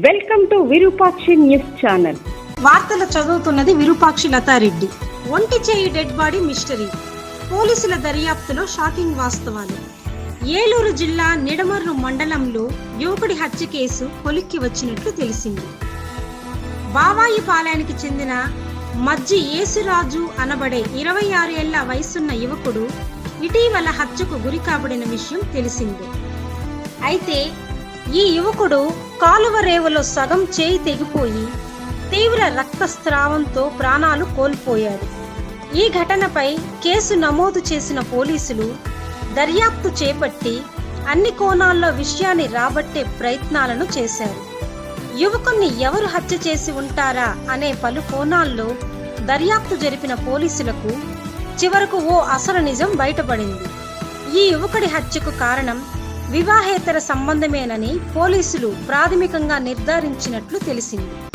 Welcome to Virupakshi news channel వార్తలు చదువుతున్నది విరూపాక్షి లతారెడ్డి. ఒంటి చేయి డెడ్ బాడీ మిస్టరీ. పోలీసుల దర్యాప్తులో షాకింగ్ వాస్తవాలు. ఏలూరు జిల్లా నిడమర్రు మండలంలో యువకుడి హత్య కేసు కొలిక్కి వచ్చినట్లు తెలిసింది. బావాయిపాలెనికి చెందిన మజ్జి యేసురాజు అనబడే ఇరవై ఆరు ఏళ్ళ వయసున్న యువకుడు ఇటీవల హత్యకు గురి కాబడిన విషయం తెలిసింది. అయితే ఈ యువకుడు కాలువ రేవులో సగం చేయి తెగిపోయి తీవ్ర రక్తస్రావంతో ప్రాణాలు కోల్పోయాడు ఈ ఘటనపై కేసు నమోదు చేసిన పోలీసులు దర్యాప్తు చేపట్టి అన్ని కోణాల్లో విషయాన్ని రాబట్టే ప్రయత్నాలను చేశారు. యువకుణ్ణి ఎవరు హత్య చేసి ఉంటారా అనే పలు కోణాల్లో దర్యాప్తు జరిపిన పోలీసులకు చివరకు ఓ అసలు నిజం బయటపడింది. ఈ యువకుడి హత్యకు కారణం వివాహేతర సంబంధమేనని పోలీసులు ప్రాథమికంగా నిర్ధారించినట్లు తెలిసింది.